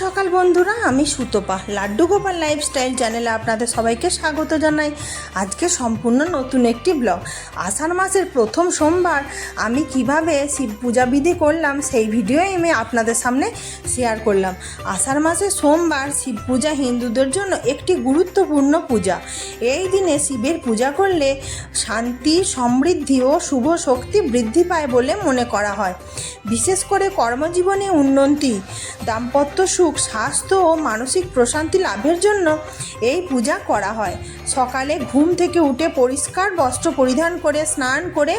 সকাল বন্ধুরা, আমি সুতপা। লাড্ডু গোপাল লাইফস্টাইল চ্যানেলে আপনাদের সবাইকে স্বাগত জানাই। আজকে সম্পূর্ণ নতুন একটি ব্লগ। আষাঢ় মাসের প্রথম সোমবার আমি কীভাবে শিব পূজা বিধি করলাম সেই ভিডিওই আমি আপনাদের সামনে শেয়ার করলাম। আষাঢ় মাসের সোমবার শিব পূজা হিন্দুদের জন্য একটি গুরুত্বপূর্ণ পূজা। এই দিনে শিবের পূজা করলে শান্তি, সমৃদ্ধি ও শুভ শক্তি বৃদ্ধি পায় বলে মনে করা হয়। বিশেষ করে কর্মজীবনে উন্নতি, দাম্পত্য সুখ, স্বাস্থ্য ও মানসিক প্রশান্তি লাভের জন্য এই পূজা করা হয়। সকালে ঘুম থেকে উঠে পরিষ্কার বস্ত্র পরিধান করে, স্নান করে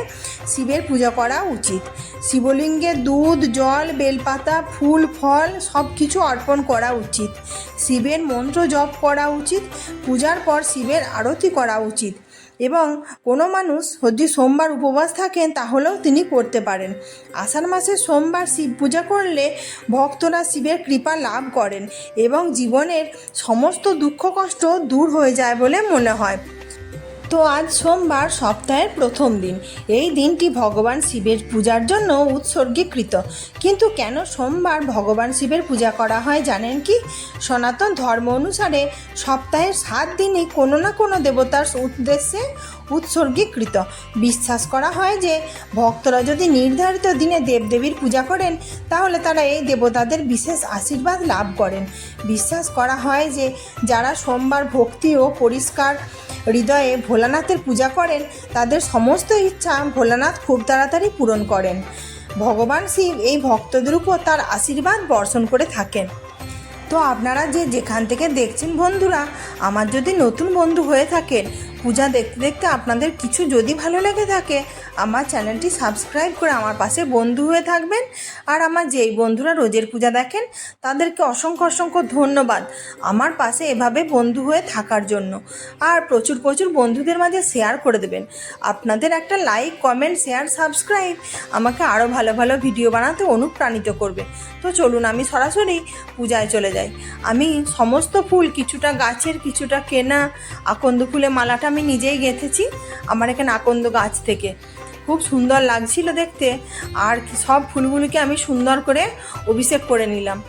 শিবের পূজা করা উচিত। শিবলিঙ্গে দুধ, জল, বেলপাতা, ফুল, ফল সব কিছু অর্পণ করা উচিত। শিবের মন্ত্র জপ করা উচিত। পূজার পর শিবের আরতি করা উচিত। এবং কোনো মানুষ যদি সোমবার উপবাস থাকেন, তাহলেও তিনি করতে পারেন। আষাঢ় মাসে সোমবার শিব পূজা করলে ভক্তরা শিবের কৃপা লাভ করেন এবং জীবনের সমস্ত দুঃখ কষ্ট দূর হয়ে যায় বলে মনে হয়। তো আজ সোমবার সপ্তাহের প্রথম দিন। এই দিনটি ভগবান শিবের পূজার জন্য উৎসর্গীকৃত। কিন্তু কেন সোমবার ভগবান শিবের পূজা করা হয় জানেন কি? সনাতন ধর্ম অনুসারে সপ্তাহের সাত দিনই কোনো না কোনো দেবতার উদ্দেশ্যে উৎসর্গীকৃত। বিশ্বাস করা হয় যে, ভক্তরা যদি নির্ধারিত দিনে দেবদেবীর পূজা করেন, তাহলে তারা এই দেবতাদের বিশেষ আশীর্বাদ লাভ করেন। বিশ্বাস করা হয় যে, যারা সোমবার ভক্তি ও পরিষ্কার হৃদয়ে ভোলানাথের পূজা করেন, তাদের সমস্ত ইচ্ছা ভোলানাথ খুব তাড়াতাড়ি পূরণ করেন। ভগবান শিব এই ভক্তদের উপর তার আশীর্বাদ বর্ষণ করে থাকেন। তো আপনারা যে যেখান থেকে দেখছেন বন্ধুরা, আমার যদি নতুন বন্ধু হয়ে থাকেন পূজা দেখতে দেখতে আপনাদের কিছু যদি ভালো লেগে থাকে, আমার চ্যানেলটি সাবস্ক্রাইব করে আমার পাশে বন্ধু হয়ে থাকবেন। আর আমার যেই বন্ধুরা রোজের পূজা দেখেন, তাদেরকে অসংখ্য অসংখ্য ধন্যবাদ আমার পাশে এভাবে বন্ধু হয়ে থাকার জন্য। আর প্রচুর প্রচুর বন্ধুদের মাঝে শেয়ার করে দেবেন। আপনাদের একটা লাইক কমেন্ট শেয়ার সাবস্ক্রাইব আমাকে আরও ভালো ভালো ভিডিও বানাতে অনুপ্রাণিত করবে। তো চলুন আমি সরাসরি পূজায় চলে যাই। আমি সমস্ত ফুল, কিছুটা গাছের, কিছুটা কেনা, আকন্দ ফুলে মালাটা আমি নিজেই গেঁথেছি আমার এখানে আকন্দ গাছ থেকে। খুব সুন্দর লাগছিল দেখতে। আর সব ফুলগুলিকে আমি সুন্দর করে অভিষেক করে নিলাম।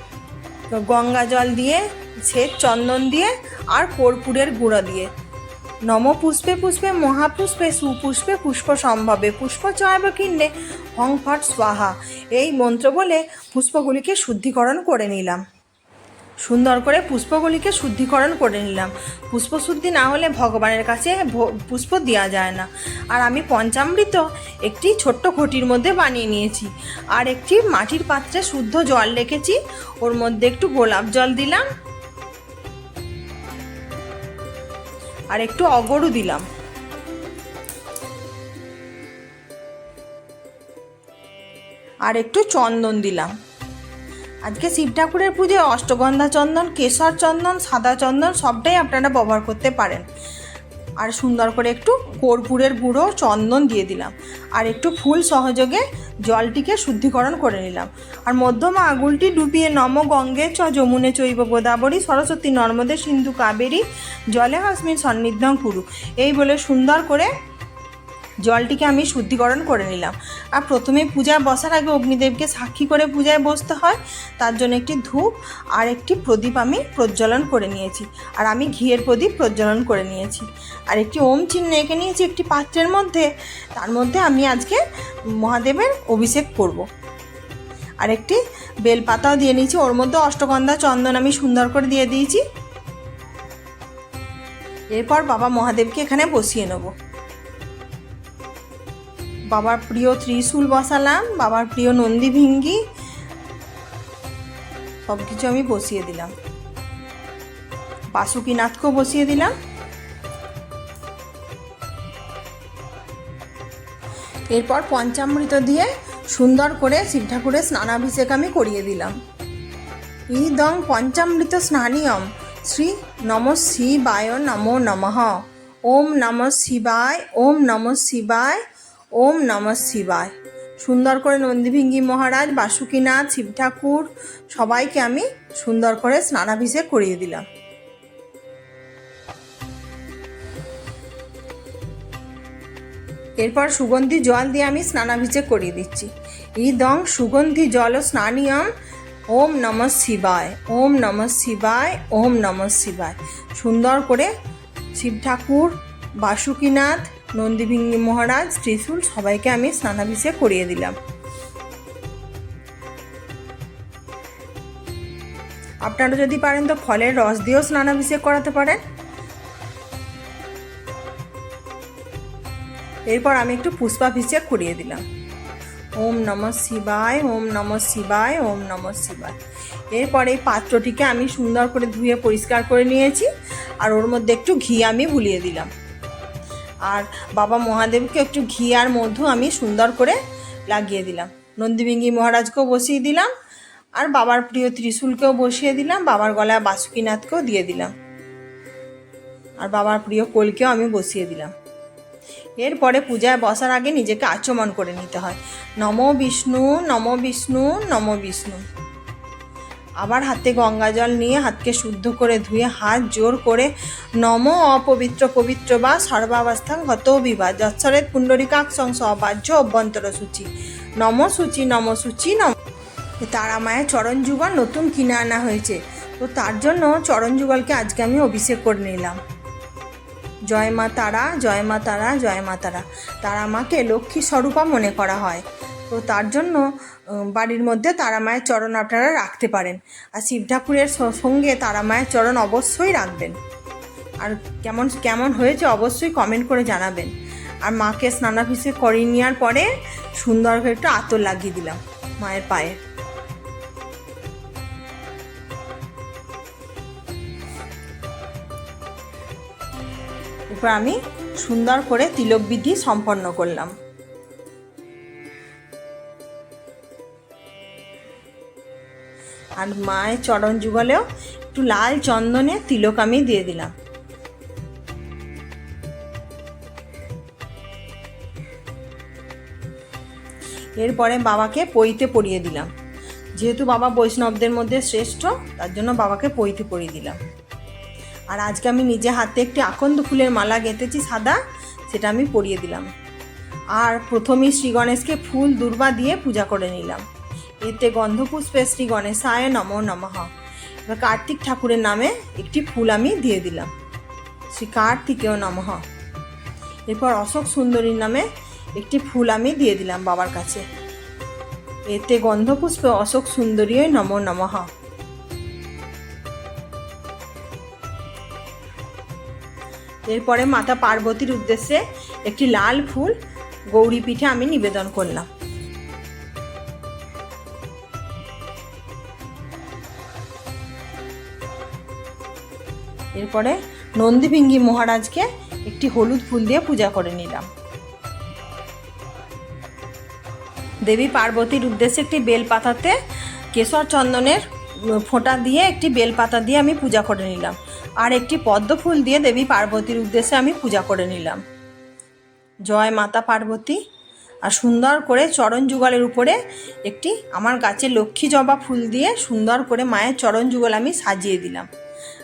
গঙ্গা জল দিয়ে ছেদ চন্দন দিয়ে, আর কর্পূরের গুঁড়ো দিয়ে। নম পুষ্পে পুষ্পে, মহাপুষ্পে, সুপুষ্পে, পুষ্প সম্ভবে, পুষ্প চয়ব কিনলে হং স্বাহা। এই মন্ত্র বলে পুষ্পগুলিকে শুদ্ধিকরণ করে নিলাম। সুন্দর করে পুষ্পগুলিকে শুদ্ধিকরণ করে নিলাম। পুষ্পশুদ্ধি না হলে ভগবানের কাছে পুষ্প দেওয়া যায় না। আর আমি পঞ্চামৃত একটি ছোট্ট ঘটির মধ্যে বানিয়ে নিয়েছি। আর একটি মাটির পাত্রে শুদ্ধ জল রেখেছি। ওর মধ্যে একটু গোলাপ জল দিলাম। আর একটু অগরু দিলাম। আর একটু চন্দন দিলাম। আজকে শিব ঠাকুরের পুজোয় অষ্টগন্ধা চন্দন, কেশর চন্দন, সাদা চন্দন সবটাই আপনারা ব্যবহার করতে পারেন। আর সুন্দর করে একটু কর্পূরের গুঁড়ো, চন্দন দিয়ে দিলাম। আর একটু ফুল সহযোগে জলটিকে শুদ্ধিকরণ করে নিলাম। আর মধ্যমা আগুলটি ডুবিয়ে নম গঙ্গে চ যমুনে চৈব গোদাবরী, সরস্বতী নর্মদে সিন্ধু কাবেরী, জলে হাসমিন সন্নিধ্যং কুরু। এই বলে সুন্দর করে জলটিকে আমি শুদ্ধিকরণ করে নিলাম। আর প্রথমে পূজা বসার আগে অগ্নিদেবকে সাক্ষী করে পূজায় বসতে হয়। তার জন্য একটি ধূপ আর একটি প্রদীপ আমি প্রজ্বলন করে নিয়েছি। আর আমি ঘিয়ের প্রদীপ প্রজ্বলন করে নিয়েছি। আর একটি ওম চিহ্ন এঁকে নিয়েছি একটি পাত্রের মধ্যে। তার মধ্যে আমি আজকে মহাদেবের অভিষেক করব। আর একটি বেলপাতাও দিয়ে নিয়েছি। ওর মধ্যে অষ্টগন্ধা চন্দন আমি সুন্দর করে দিয়ে দিয়েছি। এরপর বাবা মহাদেবকে এখানে বসিয়ে নেব। বাবার প্রিয় ত্রিশূল বসালাম, বাবার প্রিয় নন্দী ভিঙ্গি সব কিছু আমি বসিয়ে দিলাম। বাসুকিনাথকেও বসিয়ে দিলাম। এরপর পঞ্চামৃত দিয়ে সুন্দর করে শিব ঠাকুরের স্নানাভিষেক আমি করিয়ে দিলাম। ইদং পঞ্চামৃত স্নানীয়ম, শ্রী নম শিবায় নমো নমঃ। ওম নম শিবায়, ওম নম শিবায় ওম নম শিবায়। সুন্দর করে নন্দীভিঙ্গি মহারাজ, বাসুকীনাথ শিব ঠাকুর সবাইকে আমি সুন্দর করে স্নানাভিষেক করিয়ে দিলাম। এরপর সুগন্ধি জল দিয়ে আমি স্নানাভিষেক করিয়ে দিচ্ছি। ইদং সুগন্ধি জল স্নানীয়ম, ওম নম শিবায়, ওম নম শিবায়, ওম নম শিবায়। সুন্দর করে শিব ঠাকুর বাসুকীনাথ নন্দীভিঙ্গি মহারাজ, ত্রিশূল, সবাইকে আমি স্নানাভিষেক করিয়ে দিলাম। আপনারা যদি পারেন তো ফলের রস দিয়েও স্নানাভিষেক করাতে পারেন। এরপর আমি একটু পুষ্পাভিষেক করিয়ে দিলাম। ওম নম শিবায়, ওম নম শিবায়, ওম নম শিবায়। এরপর এই পাত্রটিকে আমি সুন্দর করে ধুয়ে পরিষ্কার করে নিয়েছি। আর ওর মধ্যে একটু ঘি আমি বুলিয়ে দিলাম। আর বাবা মহাদেবকে একটু ঘি আর মধু আমি সুন্দর করে লাগিয়ে দিলাম। নন্দীবিঙ্গি মহারাজকেও বসিয়ে দিলাম আর বাবার প্রিয় ত্রিশূলকেও বসিয়ে দিলাম, বাবার গলায় বাসুকীনাথকেও দিয়ে দিলাম। আর বাবার প্রিয় কোলকেও আমি বসিয়ে দিলাম। এরপরে পূজায় বসার আগে নিজেকে আচমন করে নিতে হয়। নম বিষ্ণু নম বিষ্ণু নম বিষ্ণু। আবার হাতে গঙ্গা জল নিয়ে হাতকে শুদ্ধ করে ধুয়ে হাত জোর করে নম অপবিত্র পবিত্র বা সর্বাবস্থান গত বিবাহ যৎসরের পুণ্ডরিকাক্ষং সবাহ্য অভ্যন্তর সূচি। নম সূচি নম সূচি, নম। তারা মায়ের চরণ যুগল নতুন কিনে আনা হয়েছে। তো তার জন্য চরণ যুগলকে আজকে আমি অভিষেক করে নিলাম। জয় মা তারা, জয় মা তারা, জয় মা তারা। তারা মাকে লক্ষ্মী স্বরূপা মনে করা হয়। তো তার জন্য বাড়ির মধ্যে তারা মায়ের চরণ আপনারা রাখতে পারেন। আর শিব ঠাকুরের সঙ্গে তারা মায়ের চরণ অবশ্যই রাখবেন। আর কেমন কেমন হয়েছে অবশ্যই কমেন্ট করে জানাবেন। আর মাকে স্নানাভিষেক করিয়ে নেওয়ার পরে সুন্দর করে একটু আতর লাগিয়ে দিলাম মায়ের পায়ে। এরপর আমি সুন্দর করে তিলক বিধি সম্পন্ন করলাম। আর মায়ের চরণ যুগলেও একটু লাল চন্দনে তিলক আমি দিয়ে দিলাম। এরপরে বাবাকে পইতে পরিয়ে দিলাম। যেহেতু বাবা বৈষ্ণবদের মধ্যে শ্রেষ্ঠ, তার জন্য বাবাকে পইতে পরিয়ে দিলাম। আর আজকে আমি নিজে হাতে একটি আকন্দ ফুলের মালা গেঁথেছি সাদা, সেটা আমি পরিয়ে দিলাম। আর প্রথমেই শ্রী গণেশকে ফুল দুর্বা দিয়ে পূজা করে নিলাম। এতে গন্ধপুষ্পে শ্রী গণেশায় নম নমঃ। এবার কার্তিক ঠাকুরের নামে একটি ফুল আমি দিয়ে দিলাম। শ্রী কার্তিকেয় নমঃ। এরপর অশোক সুন্দরীর নামে একটি ফুল আমি দিয়ে দিলাম বাবার কাছে। এতে গন্ধপুষ্পে অশোক সুন্দরীয় নম নমঃ। এরপরে মাতা পার্বতীর উদ্দেশ্যে একটি লাল ফুল গৌরী পিঠে আমি নিবেদন করলাম। এরপরে নন্দীভিঙ্গি মহারাজকে একটি হলুদ ফুল দিয়ে পূজা করে নিলাম। দেবী পার্বতীর উদ্দেশ্যে একটি বেলপাতাতে কেশর চন্দনের ফোঁটা দিয়ে একটি বেলপাতা দিয়ে আমি পূজা করে নিলাম। আর একটি পদ্ম ফুল দিয়ে দেবী পার্বতীর উদ্দেশ্যে আমি পূজা করে নিলাম। জয় মাতা পার্বতী। আর সুন্দর করে চরণ যুগলের উপরে একটি আমার গাছে লক্ষ্মী জবা ফুল দিয়ে সুন্দর করে মায়ের চরণ যুগল আমি সাজিয়ে দিলাম।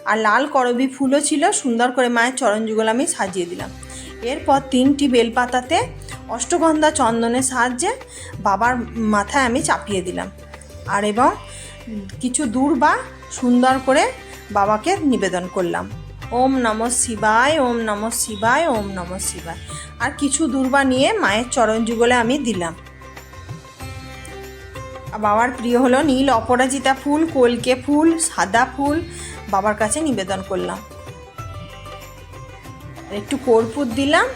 আর লাল করবি ফুলও ছিল, সুন্দর করে মায়ের চরণ যুগল আমি সাজিয়ে দিলাম। এরপর তিনটি বেলপাতাতে অষ্টগন্ধা চন্দনের সাহায্যে বাবার মাথায় আমি চাপিয়ে দিলাম। আর এবং কিছু দূর বা সুন্দর করে বাবাকে নিবেদন করলাম। ওম নম শিবায়, ওম নম শিবায়, ওম নম শিবায়। আর কিছু দূর্বা নিয়ে মায়ের চরণ যুগলে আমি দিলাম। বাবার প্রিয় হলো নীল অপরাজিতা ফুল, কলকে ফুল, সাদা ফুল বাবার কাছে নিবেদন করলাম। আর একটু কর্পূর দিলাম,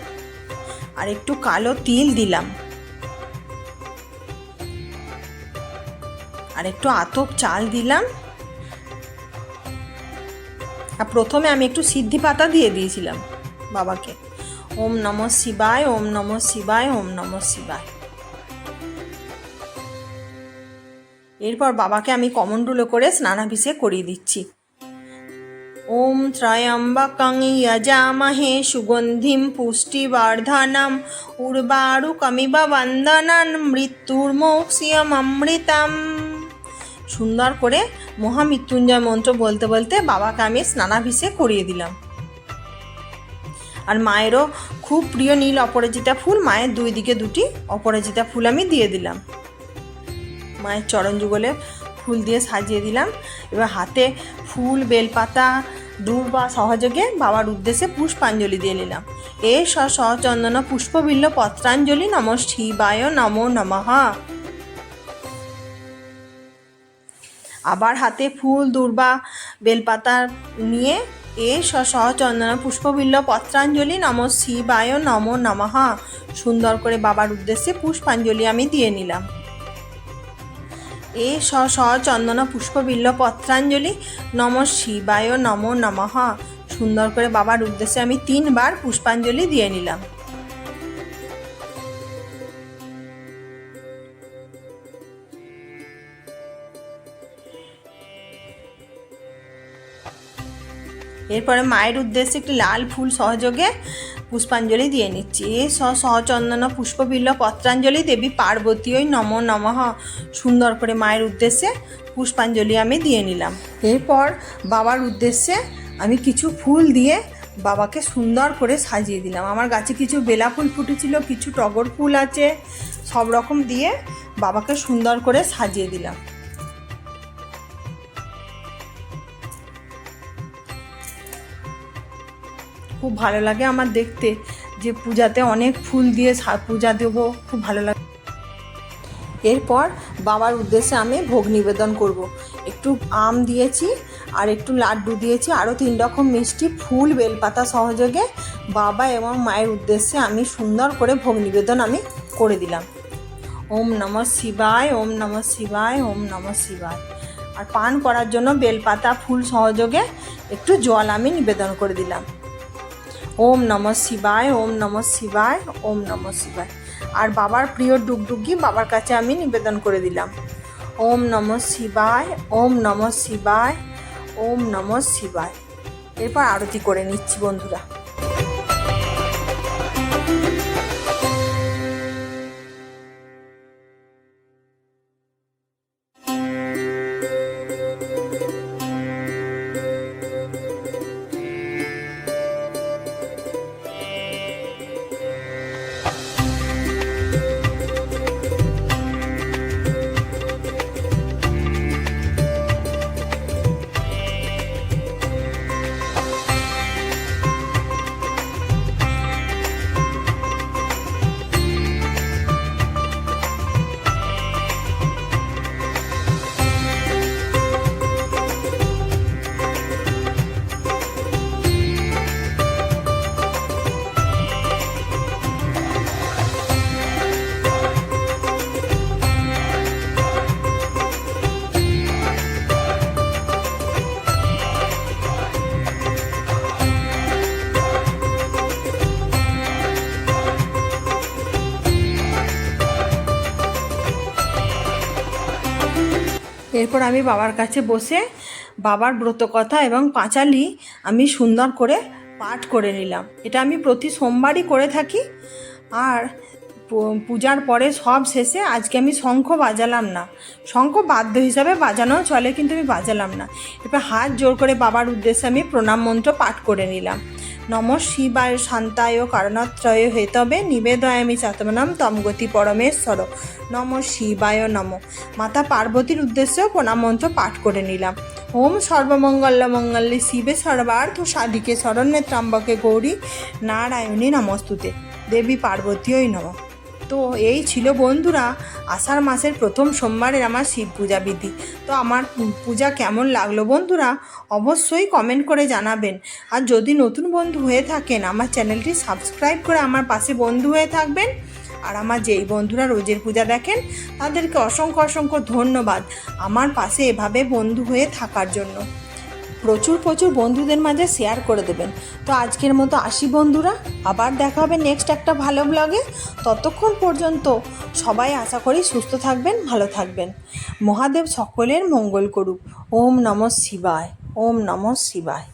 আর একটু কালো তিল দিলাম। আর একটু আতপ চাল দিলাম। আর প্রথমে আমি একটু সিদ্ধি পাতা দিয়ে দিয়েছিলাম বাবাকে। ওম নম শিবায়, ওম নম শিবায়, ওম নম শিবায়। এরপর বাবাকে আমি কমণ্ডুলো করে স্নানাভিষেক করিয়ে দিচ্ছি। ওম ত্রয়ম্বকং যজামহে সুগন্ধিম পুষ্টিবর্ধনম উর্বারুকমিব বন্দনন মৃত্যুর্মোক্সিয়মৃতম সুন্দর করে মহামৃত্যুঞ্জয় মন্ত্র বলতে বলতে বাবাকে আমি স্নানাভিষেক করিয়ে দিলাম। আর মায়েরও খুব প্রিয় নীল অপরাজিতা ফুল, মায়ের দুই দিকে দুটি অপরাজিতা ফুল আমি দিয়ে দিলাম। মায়ের চরণ যুগলে ফুল দিয়ে সাজিয়ে দিলাম। এবার হাতে ফুল, বেলপাতা, দুর্বা সহযোগে বাবার উদ্দেশ্যে পুষ্পাঞ্জলি দিয়ে নিলাম। এ স সচন্দন পুষ্পবিল্ল পত্রাঞ্জলি নম শিবায় নমো নমঃ। আবার হাতে ফুল, দুর্বা, বেলপাতা নিয়ে এ স সচন্দন পুষ্পবিল্ল পত্রাঞ্জলি নম শিবায় নমো নমঃ। সুন্দর করে বাবার উদ্দেশ্যে পুষ্পাঞ্জলি আমি দিয়ে নিলাম। এ স স চন্দন পুষ্পবিল্ল পত্রাঞ্জলি। নম শিবায় নমো নমঃ। সুন্দর করে বাবার উদ্দেশ্যে আমি তিনবার পুষ্পাঞ্জলি দিয়ে নিলাম। এরপরে মায়ের উদ্দেশ্যে একটি লাল ফুল সহযোগে পুষ্পাঞ্জলি দিয়ে নিচ্ছি। এ স সহচন্দন পুষ্পবিল্ল পত্রাঞ্জলি দেবী পার্বতী ওই নম নমঃ। সুন্দর করে মায়ের উদ্দেশ্যে পুষ্পাঞ্জলি আমি দিয়ে নিলাম। এরপর বাবার উদ্দেশ্যে আমি কিছু ফুল দিয়ে বাবাকে সুন্দর করে সাজিয়ে দিলাম। আমার গাছে কিছু বেলা ফুল ফুটেছিল, কিছু টগর ফুল আছে, সব রকম দিয়ে বাবাকে সুন্দর করে সাজিয়ে দিলাম। খুব ভালো লাগে আমার দেখতে। যে পূজাতে অনেক ফুল দিয়ে পূজা দেবো, খুব ভালো লাগে। এরপর বাবার উদ্দেশ্যে আমি ভোগ নিবেদন করব। একটু আম দিয়েছি আর একটু লাড্ডু দিয়েছি। আরও তিন রকম মিষ্টি ফুল, বেলপাতা সহযোগে বাবা এবং মায়ের উদ্দেশ্যে আমি সুন্দর করে ভোগ নিবেদন আমি করে দিলাম। ওম নম শিবায়, ওম নম শিবায়, ওম নম শিবায়। আর পান করার জন্য বেলপাতা ফুল সহযোগে একটু জল আমি নিবেদন করে দিলাম। ওম নম শিবায়, ওম নম শিবায়, ওম নম শিবায়। আর বাবার প্রিয় ডুগডুগি বাবার কাছে আমি নিবেদন করে দিলাম। ওম নম শিবায়, ওম নম শিবায়, ওম নম শিবায়। এরপর আরতি করে নিচ্ছি বন্ধুরা। এরপর আমি বাবার কাছে বসে বাবার ব্রতকথা এবং পাঁচালি আমি সুন্দর করে পাঠ করে নিলাম। এটা আমি প্রতি সোমবারই করে থাকি। আর পূজার পরে সব শেষে আজকে আমি শঙ্খ বাজালাম না। শঙ্খ বাদ্য হিসাবে বাজানো চলে কিন্তু আমি বাজালাম না। এরপর হাত জোর করে বাবার উদ্দেশ্যে আমি প্রণাম মন্ত্র পাঠ করে নিলাম। নম শিবায় শান্তায় কারণত্রয় হেতবে নিবেদয়ামি চাতমনাম তমগতি পরমেশ্বর। নম শিবায় নম। মাতা পার্বতীর উদ্দেশ্যেও প্রণাম মন্ত্র পাঠ করে নিলাম। ওম সর্বমঙ্গল মঙ্গলে শিবে সর্বার্থ সাধিকে শরণ্যে ত্রম্বকে গৌরী নারায়ণী নমস্তুতে। দেবী পার্বতীয় নম। তো এই ছিল বন্ধুরা আষাঢ় মাসের প্রথম সোমবারের আমার শিব পূজা বিধি। তো আমার পূজা কেমন লাগল বন্ধুরা অবশ্যই কমেন্ট করে জানাবেন। আর যদি নতুন বন্ধু হয়ে থাকেন, আমার চ্যানেলটি সাবস্ক্রাইব করে আমার পাশে বন্ধু হয়ে থাকবেন। আর আমার যেই বন্ধুরা রোজের পূজা দেখেন, তাদেরকে অসংখ্য অসংখ্য ধন্যবাদ। আমার পাশে এভাবে বন্ধু হয়ে থাকার জন্য। প্রচুর প্রচুর বন্ধুদের মাঝে শেয়ার করে দেবেন। তো আজকের মতো আসি বন্ধুরা, আবার দেখা হবে নেক্সট একটা ভালো ব্লগে ততক্ষণ পর্যন্ত সবাই আশা করি সুস্থ থাকবেন, ভালো থাকবেন। মহাদেব সকলের মঙ্গল করুক। ওম নম শিবায়, ওম নম শিবায়।